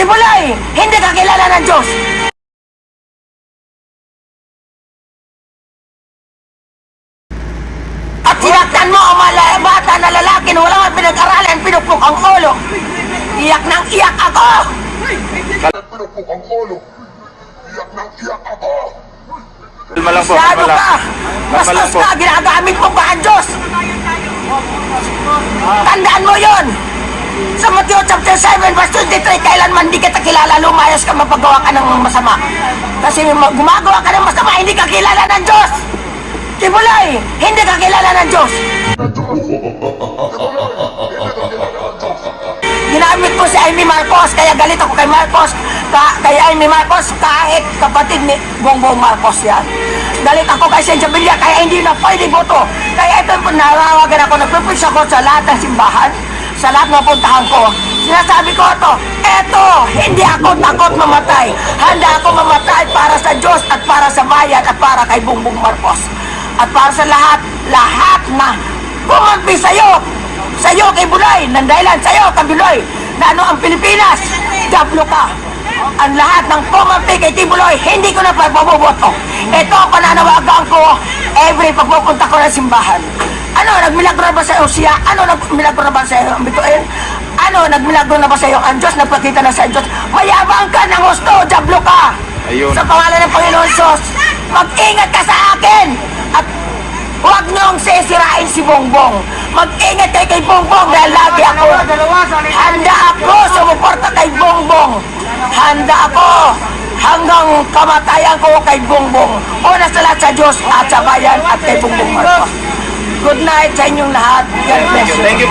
Tibuloy, hindi ka kilala ng Diyos. At sinaktan mo ang mga bata na lalaki na wala nga pinag-aralan, pinupok ang ulo. Iyak nang iyak ako! Pinupok ang ulo. Iyak nang iyak ako. Kalma lang po, kalma lang. ka! Bastos ka! Ginagamit mo pa ang Diyos! Tandaan mo yon! Sa Matthew chapter 7 verse 23, kailanman di kita kilala, lumayas ka, mapagawa ka ng masama. Kasi ma- gumagawa ka ng masama, hindi ka kilala ng Diyos! Tibuloy, hindi ka kilala ng Diyos! Ginamit mo si Amy Marcos, kaya galit ako kay Marcos, ka, kay Amy Marcos, kahit kapatid ni Bongbong Marcos yan. Galit ako kay Senja Villa, kaya hindi na pwede boto. Kaya ito narawagan ako, nagpipis ako sa lahat ng simbahan, sa lahat ng puntahan ko. Sinasabi ko ito, eto, hindi ako takot mamatay. Handa ako mamatay para sa Diyos at para sa bayan at para kay Bongbong Marcos. At para sa lahat, lahat na kumampi sa'yo, sa'yo kay Bulay, ng dahilan sa'yo kay Bulay, na ano ang Pilipinas, Diablo ka. Ang lahat ng kumampi kay Tibuloy, hindi ko na papaboboto. Ito ang pananawagan ko every pagpupunta ko ng simbahan. Ano, nagmilagro na ba sa iyo siya? Ano, nagmilagro na ba sa iyo ang bituin? Ano, nagmilagro na ba sa iyo ang Diyos? Nagpakita na sa Diyos. Mayabang ka ng gusto, Diablo ka. Ayun. Sa pangalan ng Panginoon Sos, mag-ingat ka sa akin. At huwag niyong sisirain si Bongbong. Mag-ingat kayo kay Bongbong dahil lagi ako. Handa ako sumuporta kay Bongbong. Handa ako hanggang kamatayan ko kay Bongbong. Una sa lahat sa Diyos at sa bayan at kay Bongbong Marcos. Good night sa inyong lahat. God bless you. Thank you.